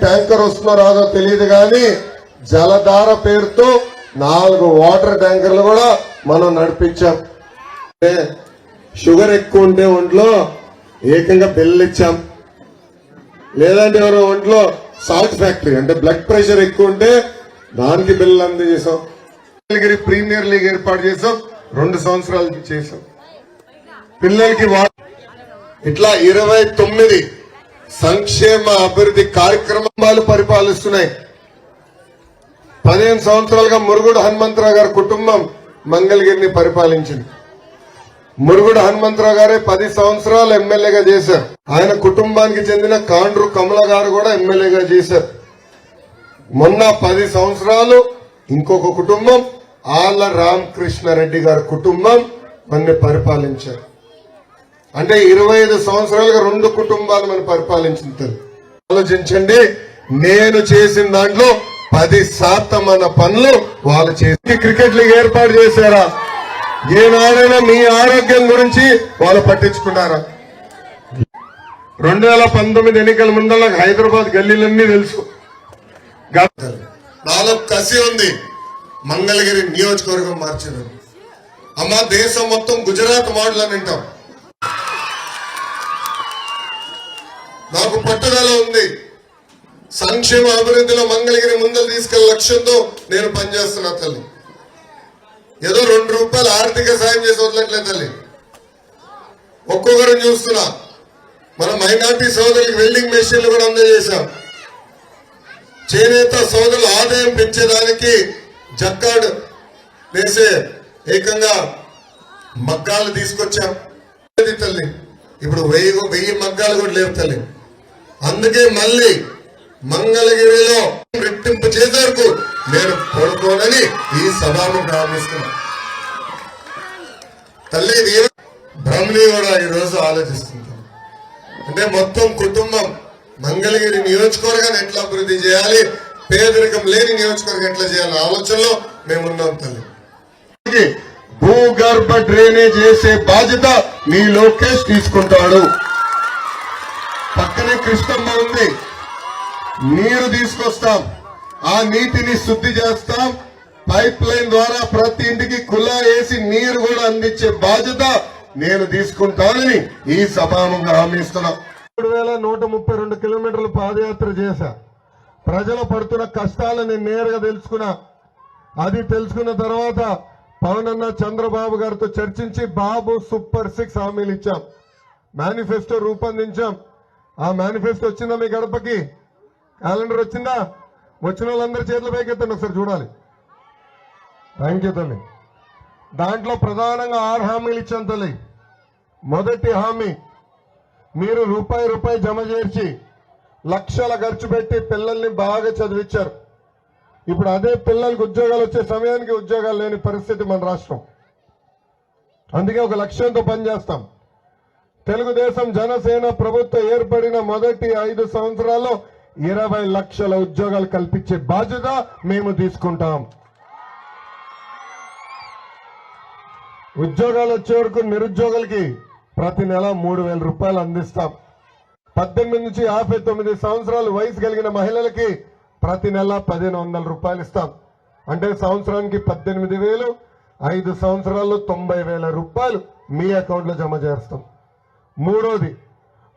Tanker వస్తుందో రాదో తెలియదు కానీ జలధార పేరుతో నాలుగు వాటర్ ట్యాంకర్లు కూడా మనం నడిపించాం. షుగర్ ఎక్కువ ఉండే ఒంట్లో ఏకంగా బిల్లు ఇచ్చాం. లేదంటే ఎవరో ఒంట్లో సాల్ట్ ఫ్యాక్టరీ అంటే బ్లడ్ ప్రెషర్ ఎక్కువ ఉంటే దానికి బిల్లు అందజేసాం ప్రీమియర్ లీగ్ ఏర్పాటు చేసాం. రెండు సంవత్సరాలు చేసాం. పిల్లలకి ఇట్లా ఇరవై తొమ్మిది సంక్షేమ అభివృద్ధి కార్యక్రమం కుటుంబాలు పరిపాలిస్తున్నాయి. పదిహేను సంవత్సరాలుగా మురుగుడు హనుమంతరావు గారి కుటుంబం మంగళగిరిని పరిపాలించింది. మురుగుడు హనుమంతరావు గారే పది సంవత్సరాలు ఎమ్మెల్యేగా చేశారు. ఆయన కుటుంబానికి చెందిన కాండ్రు కమల గారు కూడా ఎమ్మెల్యేగా చేశారు. మొన్న పది సంవత్సరాలు ఇంకొక కుటుంబం ఆళ్ళ రామకృష్ణారెడ్డి గారి కుటుంబం మన పరిపాలించారు. అంటే ఇరవై ఐదు సంవత్సరాలుగా రెండు కుటుంబాలు మనం పరిపాలించిన ఆలోచించండి నేను చేసిన దాంట్లో పది శాతం మన పనులు వాళ్ళు చేసి క్రికెట్ లీగ్ ఏర్పాటు చేశారా? ఏనాడైనా మీ ఆరోగ్యం గురించి వాళ్ళు పట్టించుకున్నారా? రెండు వేల పంతొమ్మిది ఎన్నికల ముందర నాకు హైదరాబాద్ గల్లీలన్నీ తెలుసు. నాలో కసి ఉంది. మంగళగిరి నియోజకవర్గం మార్చిన అమ్మ దేశం మొత్తం గుజరాత్ మోడల్ అని వింటాం నాకు పట్టుదల ఉంది. సంక్షేమ అభివృద్ధిలో మంగళగిరి ముందలు తీసుకెళ్ళే లక్ష్యంతో నేను పనిచేస్తున్నా తల్లి. ఏదో రెండు రూపాయలు ఆర్థిక సాయం చేసి వదలట్లే తల్లి. ఒక్కొక్కరు చూస్తున్నా. మన మైనార్టీ సోదరులకు వెల్డింగ్ మెషిన్లు కూడా అందజేశాం. చేనేత సోదరుల ఆదాయం పెంచేదానికి జక్కాడు వేసే ఏకంగా మగ్గాలు తీసుకొచ్చాం. తల్లి ఇప్పుడు వెయ్యి వెయ్యి మగ్గాలు కూడా లేవు తల్లి. అందుకే మళ్ళీ మంగళగిరిలో రెట్టింపు చేసే వరకు నేను పడుకోనని ఈ సభను ప్రారంభిస్తున్నా తల్లి ఇది కూడా ఈరోజు ఆలోచిస్తుంది అంటే మొత్తం కుటుంబం మంగళగిరి నియోజకవర్గాన్ని ఎట్లా అభివృద్ధి చేయాలి పేదరికం లేని నియోజకవర్గం ఎట్లా చేయాలి ఆలోచనలో మేమున్నాం తల్లి. భూగర్భ డ్రైనేజ్ చేసే బాధ్యత మీ లోకేష్ తీసుకుంటాడు. పక్కనే కృష్ణమ్మ ఉంది. నీరు తీసుకొస్తాం. ఆ నీటిని శుద్ధి చేస్తాం. పైప్ లైన్ ద్వారా ప్రతి ఇంటికి కులా వేసి నీరు కూడా అందించే బాధ్యత నేను తీసుకుంటానని ఈ సభాముఖంగా హామీ ఇస్తున్నా. మూడు వేల నూట ముప్పై రెండు కిలోమీటర్లు పాదయాత్ర చేశా. ప్రజలు పడుతున్న కష్టాలని నేరుగా తెలుసుకున్నా. అది తెలుసుకున్న తర్వాత పవన్ అన్న చంద్రబాబు గారితో చర్చించి బాబు సూపర్ సిక్స్ హామీలు ఇచ్చాం. మేనిఫెస్టో రూపొందించాం. ఆ మేనిఫెస్టో వచ్చిందా మీ గడపకి? క్యాలెండర్ వచ్చిందా? వచ్చిన వాళ్ళందరి చేతుల పైకి ఎత్తండి ఒకసారి చూడాలి. థ్యాంక్ యూ తల్లి దాంట్లో ప్రధానంగా ఆరు హామీలు ఇచ్చాం తల్లి. మొదటి హామీ మీరు రూపాయి రూపాయి జమ చేర్చి లక్షల ఖర్చు పెట్టి పిల్లల్ని బాగా చదివించారు ఇప్పుడు అదే పిల్లలకి ఉద్యోగాలు వచ్చే సమయానికి ఉద్యోగాలు లేని పరిస్థితి మన రాష్ట్రం. అందుకే ఒక లక్ష్యంతో పనిచేస్తాం తెలుగుదేశం జనసేన ప్రభుత్వం ఏర్పడిన మొదటి ఐదు సంవత్సరాల్లో ఇరవై లక్షల ఉద్యోగాలు కల్పించే బాధ్యత మేము తీసుకుంటాం. ఉద్యోగాలు వచ్చే వరకు నిరుద్యోగులకి ప్రతి నెల మూడు వేల రూపాయలు అందిస్తాం. పద్దెనిమిది నుంచి యాభై తొమ్మిది సంవత్సరాలు వయసు కలిగిన మహిళలకి ప్రతి నెల పదిహేను వందల రూపాయలు ఇస్తాం. అంటే సంవత్సరానికి పద్దెనిమిది వేలు ఐదు సంవత్సరాల్లో తొంభై వేల రూపాయలు మీ అకౌంట్లో జమ చేస్తాం. మూడోది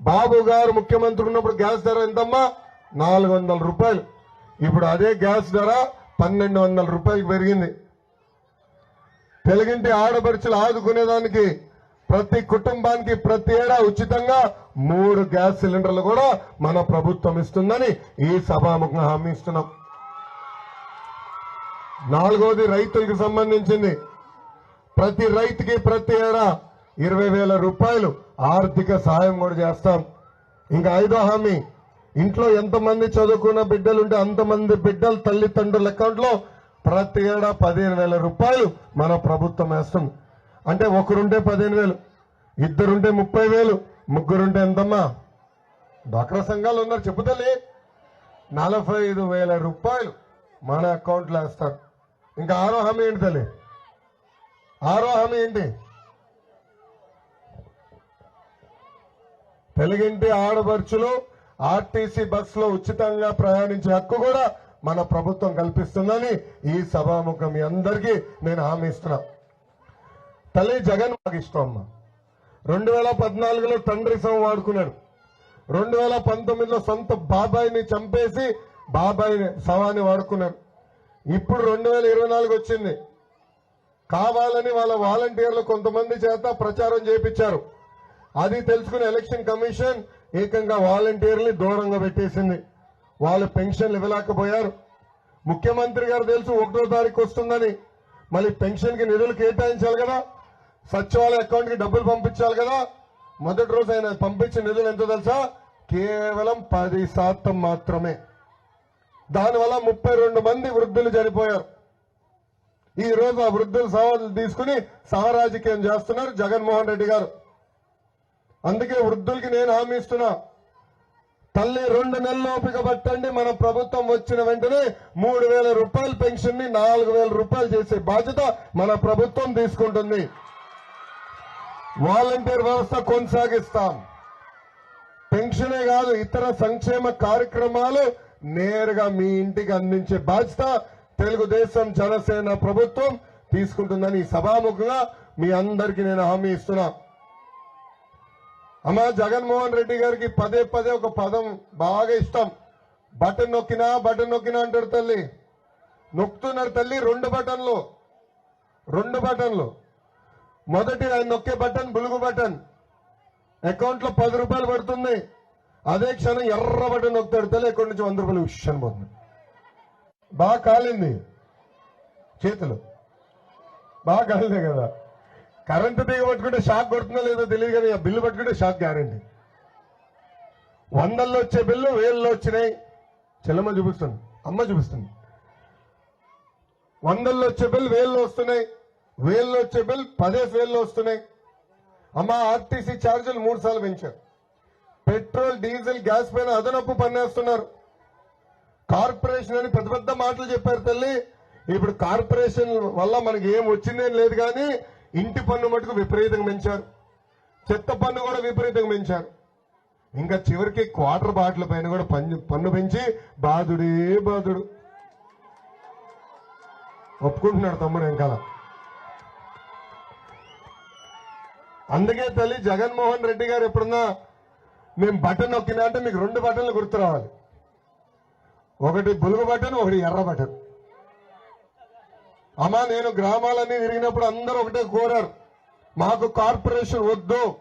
బాబు గారు ముఖ్యమంత్రి ఉన్నప్పుడు గ్యాస్ ధర ఎంతమ్మా? నాలుగు వందల రూపాయలు. ఇప్పుడు అదే గ్యాస్ ధర పన్నెండు వందల రూపాయలు పెరిగింది. తెలుగింటి ఆడపడుచులు ఆదుకునేదానికి ప్రతి కుటుంబానికి ప్రతి ఏడా ఉచితంగా మూడు గ్యాస్ సిలిండర్లు కూడా మన ప్రభుత్వం ఇస్తుందని ఈ సభాముఖంగా హామీ ఇస్తున్నాం. నాలుగోది రైతులకు సంబంధించింది. ప్రతి రైతుకి ప్రతి ఏడా ఇరవై వేల రూపాయలు ఆర్థిక సహాయం కూడా చేస్తాం. ఇంకా ఐదో హామీ. ఇంట్లో ఎంతమంది చదువుకున్న బిడ్డలుంటే అంతమంది బిడ్డలు తల్లిదండ్రుల అకౌంట్లో ప్రతి ఏడా పదిహేను వేల రూపాయలు మన ప్రభుత్వం వేస్తుంది. అంటే ఒకరుంటే పదిహేను వేలు ఇద్దరుంటే ముప్పై వేలు ముగ్గురుంటే ఎంతమ్మా? డ్వాక్రా సంఘాలు ఉన్నారు చెప్పుతలే నలభై ఐదు వేల రూపాయలు మన అకౌంట్లో వేస్తారు. ఇంకా ఆరో హామీ ఏంటి తల్లి? ఆరో హామీ ఏంటి? తెలుగింటి ఆడపడుచులు ఆర్టీసీ బస్సులో ఉచితంగా ప్రయాణించే హక్కు కూడా మన ప్రభుత్వం కల్పిస్తుందని ఈ సభాముఖం మీ అందరికీ నేను హామీ ఇస్తున్నా. తల్లి జగన్ మాకు ఇష్టం అమ్మ. రెండు వేల పద్నాలుగులో తండ్రి సమ వాడుకున్నాడు. రెండు వేల పంతొమ్మిదిలో సొంత బాబాయిని చంపేసి బాబాయి శవాన్ని వాడుకున్నాడు. ఇప్పుడు రెండు వేల ఇరవై నాలుగు వచ్చింది. కావాలని వాళ్ళ వాలంటీర్లు కొంతమంది చేత ప్రచారం చేపించారు. అది తెలుసుకుని ఎలక్షన్ కమిషన్ ఏకంగా వాలంటీర్ని దూరంగా పెట్టేసింది. వాళ్ళు పెన్షన్లు ఇవ్వలేకపోయారు. ముఖ్యమంత్రి గారు తెలుసు ఒకటో తారీఖు వస్తుందని. మళ్ళీ పెన్షన్కి నిధులు కేటాయించాలి కదా. సచివాలయ అకౌంట్కి డబ్బులు పంపించాలి కదా. మొదటి రోజు ఆయన పంపించిన నిధులు ఎంత తెలుసా? కేవలం పది శాతం మాత్రమే. దానివల్ల ముప్పై రెండు మంది వృద్ధులు చనిపోయారు. ఈ రోజు ఆ వృద్ధుల సవాళ్ళు తీసుకుని సహరాజకీయం చేస్తున్నారు జగన్మోహన్ రెడ్డి గారు. అందుకే వృద్ధులకి నేను హామీ ఇస్తున్నా. తల్లి రెండు నెలల పట్టండి మన ప్రభుత్వం వచ్చిన వెంటనే మూడు వేల రూపాయల పెన్షన్ని నాలుగు వేల రూపాయలు చేసే బాధ్యత మన ప్రభుత్వం తీసుకుంటుంది. వాలంటీర్ వ్యవస్థ కొనసాగిస్తాం. పెన్షనే కాదు ఇతర సంక్షేమ కార్యక్రమాలు నేరుగా మీ ఇంటికి అందించే బాధ్యత తెలుగుదేశం జనసేన ప్రభుత్వం తీసుకుంటుందని ఈ సభాముఖంగా మీ అందరికీ నేను హామీ ఇస్తున్నా. అమ్మ జగన్మోహన్ రెడ్డి గారికి పదే పదే ఒక పదం బాగా ఇష్టం. బటన్ నొక్కినా బటన్ నొక్కినా అంటాడు తల్లి. నొక్కుతున్నారు తల్లి రెండు బటన్లు. రెండు బటన్లు. మొదటి ఆయన నొక్కే బటన్ బులుగు బటన్. అకౌంట్లో పది రూపాయలు పడుతుంది. అదే క్షణం ఎర్ర బటన్ నొక్కుతాడు తల్లి. ఎక్కడి నుంచి వంద రూపాయలు విషయం పోతుంది. బాగా కాలింది. చేతులు. బాగా కాలిందే కదా. కరెంటు తీగ పట్టుకుంటే షాక్ కొడుతుందో లేదో తెలియదు కానీ ఆ బిల్లు పట్టుకుంటే షాక్ గ్యారంటీ. వందల్లో వచ్చే బిల్లు వేల్లో వచ్చినాయి. చెల్లమ్మ చూపిస్తుంది. అమ్మ చూపిస్తుంది. వందల్లో వచ్చే బిల్ వేల్లో వస్తున్నాయి. వేల్లో వచ్చే బిల్ పదేసి వేల్లో వస్తున్నాయి. అమ్మ ఆర్టీసీ ఛార్జీలు మూడు సార్లు పెంచారు. పెట్రోల్ డీజిల్ గ్యాస్ పైన అదనపు పన్నేస్తున్నారు. కార్పొరేషన్ అని పెద్ద పెద్ద మాటలు చెప్పారు తల్లి. ఇప్పుడు కార్పొరేషన్ వల్ల మనకి ఏం వచ్చిందేం లేదు కానీ ఇంటి పన్ను మటుకు విపరీతంగా పెంచారు. చెత్త పన్ను కూడా విపరీతంగా పెంచారు. ఇంకా చివరికి క్వార్టర్ బాటిల్ పైన కూడా పన్ను పన్ను పెంచి బాధుడే బాధుడు. ఒప్పుకుంటున్నాడు తమ్ముడు వెనకాల. అందుకే తల్లి జగన్మోహన్ రెడ్డి గారు ఎప్పుడన్నా మేము బటన్ నొక్కినా అంటే మీకు రెండు బటన్లు గుర్తు రావాలి. ఒకటి బులుగు బటన్ ఒకటి ఎర్ర బటన్. అమ్మా నేను గ్రామాలన్నీ తిరిగినప్పుడు అందరూ ఒకటే కోరారు. మాకు కార్పొరేషన్ వద్దు.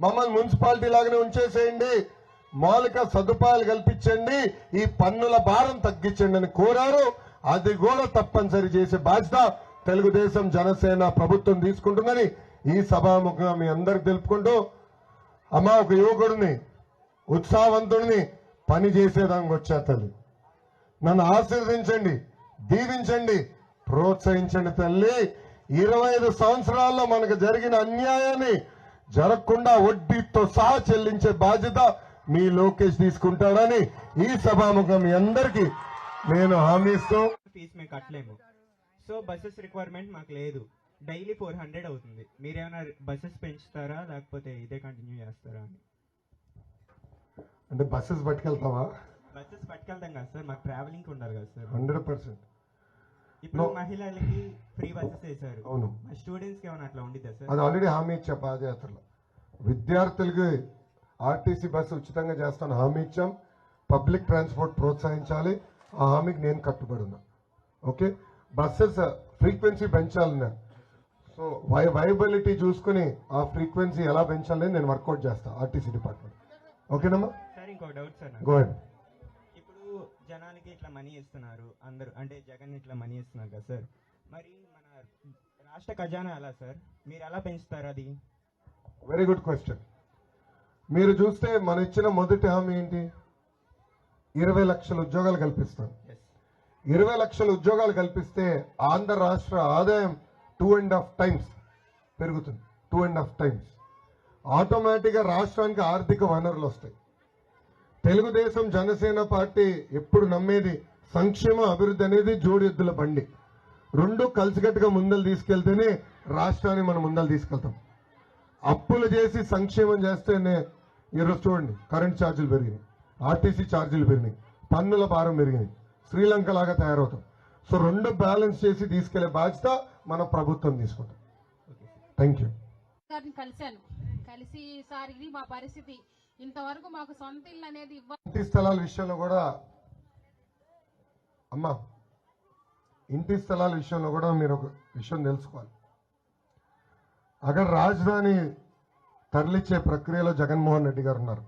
మమ్మల్ని మున్సిపాలిటీ లాగానే ఉంచేసేయండి. మౌలిక సదుపాయాలు కల్పించండి. ఈ పన్నుల భారం తగ్గించండి అని కోరారు. అది కూడా తప్పనిసరి చేసే బాధ్యత తెలుగుదేశం జనసేన ప్రభుత్వం తీసుకుంటుందని ఈ సభాముఖంగా మీ అందరికి తెలుపుకుంటూ అమ్మా ఒక యువకుడిని ఉత్సాహవంతుడిని పని చేసేదానికి వచ్చా తల్లి. నన్ను ఆశీర్వదించండి దీవించండి. ప్రోత్సహించండి తల్లి. ఇరవై ఐదు సంవత్సరాల్లో మనకు జరిగిన అన్యాయాన్ని జరగకుండా వడ్డీతో సహా చెల్లించే బాధ్యత మీ లోకేష్ తీసుకుంటాడని ఈ సభాముఖం మీ అందరికీ నేను హామీ ఇస్తూ ఫీజు మేము కట్టలేము. సో బస్సెస్ రిక్వైర్మెంట్ మాకు లేదు. డైలీ ఫోర్ హండ్రెడ్ అవుతుంది. మీరేమైనా బస్సెస్ పెంచుతారా? లేకపోతే ఇదే కంటిన్యూ చేస్తారా అని. అంటే బస్సెస్ పట్టుకెళ్తావా? బస్సెస్ పట్టుకెళ్తాం కదా సార్. మాకు ట్రావెలింగ్ ఉండాలి కదా సార్. Hundred percent. ఇప్పుడు. మహిళలకి ఫ్రీ బస్సెస్ వేశారు అవును. స్టూడెంట్స్కి ఏమైనా అట్లా ఉండిద్దా సార్ అది ఆల్రెడీ హామీ ఇచ్చా పాదయాత్రలో. విద్యార్థులకి ఆర్టీసీ బస్సు ఉచితంగా చేస్తాను హామీ ఇచ్చాం. పబ్లిక్ ట్రాన్స్పోర్ట్ ప్రోత్సహించాలి. ఆ హామీకి నేను కట్టుబడి ఉన్నా ఓకే బస్సెస్ ఫ్రీక్వెన్సీ పెంచాలన్నా సో వై వైబిలిటీ చూసుకుని ఆ ఫ్రీక్వెన్సీ ఎలా పెంచాలని నేను వర్కౌట్ చేస్తా ఆర్టీసీ డిపార్ట్మెంట్ ఓకేనమ్మా సార్ ఇంకో డౌట్ సార్ నాకు. గో హెడ్ ఇప్పుడు జనాలకి ఇట్లా మనీ ఇస్తున్నారు అందరూ అంటే జగన్ ఇట్లా మనీ ఇస్తున్నారు కదా సార్. మరి మన రాష్ట్ర ఖజానా ఎలా సార్? మీరు ఎలా పెంచుతారు అది? వెరీ గుడ్ క్వశ్చన్ మీరు చూస్తే మన ఇచ్చిన మొదటి హామీ ఏంటి? ఇరవై లక్షల ఉద్యోగాలు కల్పిస్తాం. ఇరవై లక్షల ఉద్యోగాలు కల్పిస్తే ఆంధ్ర రాష్ట్ర ఆదాయం టూ అండ్ హాఫ్ టైమ్స్ పెరుగుతుంది. టూ అండ్ హాఫ్ టైమ్స్ ఆటోమేటిక్గా రాష్ట్రానికి ఆర్థిక వనరులు వస్తాయి. తెలుగుదేశం జనసేన పార్టీ ఎప్పుడు నమ్మేది సంక్షేమ అభివృద్ధి అనేది జోడెద్దుల బండి. రెండు కలిసికట్టుగా ముందలు తీసుకెళ్తేనే రాష్ట్రాన్ని మనం ముందలు తీసుకెళ్తాం. అప్పులు చేసి సంక్షేమం చేస్తేనే ఈరోజు చూడండి కరెంట్ ఛార్జీలు పెరిగినాయి. ఆర్టీసీ ఛార్జీలు పెరిగినాయి. పన్నుల భారం పెరిగినాయి శ్రీలంక లాగా తయారవుతాం. సో రెండు బ్యాలెన్స్ చేసి తీసుకెళ్ళే బాధ్యత మన ప్రభుత్వం తీసుకుంటాం థ్యాంక్ యూ కలిసాను కలిసి సార్ ఇది మా పరిస్థితి. ఇంతవరకు మాకు సొంత ఇల్లు అనేది ఇంటి స్థలాల విషయంలో కూడా అమ్మా ఇంటి స్థలాల విషయంలో కూడా మీరు ఒక విషయం తెలుసుకోవాలి. అక్కడ రాజధాని తరలిచ్చే ప్రక్రియలో జగన్మోహన్ రెడ్డి గారు ఉన్నారు.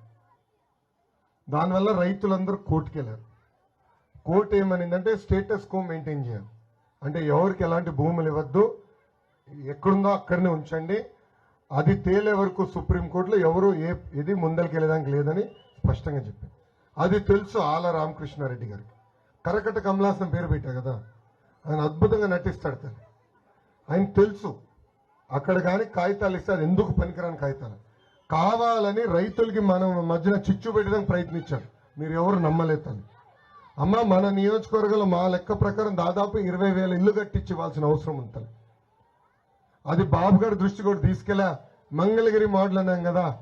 దానివల్ల రైతులందరూ కోర్టుకెళ్ళారు కోర్టు ఏమనిందంటే స్టేటస్ కో మెయింటైన్ చేయాలి. అంటే ఎవరికి ఎలాంటి భూములు ఇవ్వద్దు ఎక్కడుందో అక్కడనే ఉంచండి అది తేలే వరకు సుప్రీంకోర్టులో ఎవరు ఏ ఇది ముందరికి లేదని స్పష్టంగా చెప్పారు. అది తెలుసు ఆల రామకృష్ణారెడ్డి గారికి. కరకట కమలాసనం పేరు పెట్టా కదా. ఆయన అద్భుతంగా నటిస్తాడు తను. ఆయన తెలుసు. అక్కడ కానీ కాగితాలు ఇస్తారు ఎందుకు పనికిరాని కాగితాలు? కావాలని రైతులకి మనం మధ్యన చిచ్చు పెట్టడానికి ప్రయత్నించారు. మీరు ఎవరు నమ్మలేదు అమ్మ మన నియోజకవర్గంలో మా లెక్క ప్రకారం దాదాపు ఇరవై వేల ఇల్లు కట్టించి ఇవ్వాల్సిన అవసరం ఉంటుంది అది బాబు గారి దృష్టి కూడా తీసుకెళ్ళా. మంగళగిరి మోడల్ అన్నాం కదా.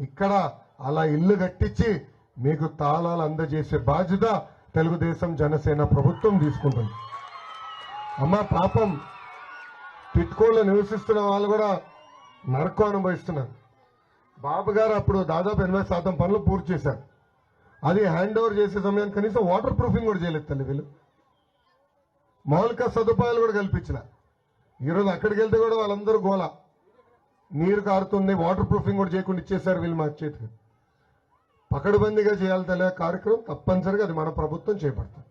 ఇక్కడ అలా ఇల్లు కట్టించి మీకు తాళాలు అందజేసే బాధ్యత తెలుగుదేశం జనసేన ప్రభుత్వం తీసుకుంటుంది. అమ్మ పాపం టిట్కోలో నివసిస్తున్న వాళ్ళు కూడా నరకం అనుభవిస్తున్నారు. బాబు గారు అప్పుడు దాదాపు ఎనభై శాతం పనులు పూర్తి చేశారు. అది హ్యాండ్ ఓవర్ చేసే సమయానికి కనీసం వాటర్ ప్రూఫింగ్ కూడా చేయలేదు తల్లి వీళ్ళు. మౌలిక సదుపాయాలు కూడా కల్పించిన ఈరోజు అక్కడికి వెళ్తే కూడా వాళ్ళందరూ గోల. నీరు కారుతుంది వాటర్ ప్రూఫింగ్ కూడా చేయకుండా ఇచ్చేసారు వీళ్ళు మా చేతికి. పకడ్బందీగా చేయాలి తల్లి కార్యక్రమం తప్పనిసరిగా అది మన ప్రభుత్వం చేపడుతుంది.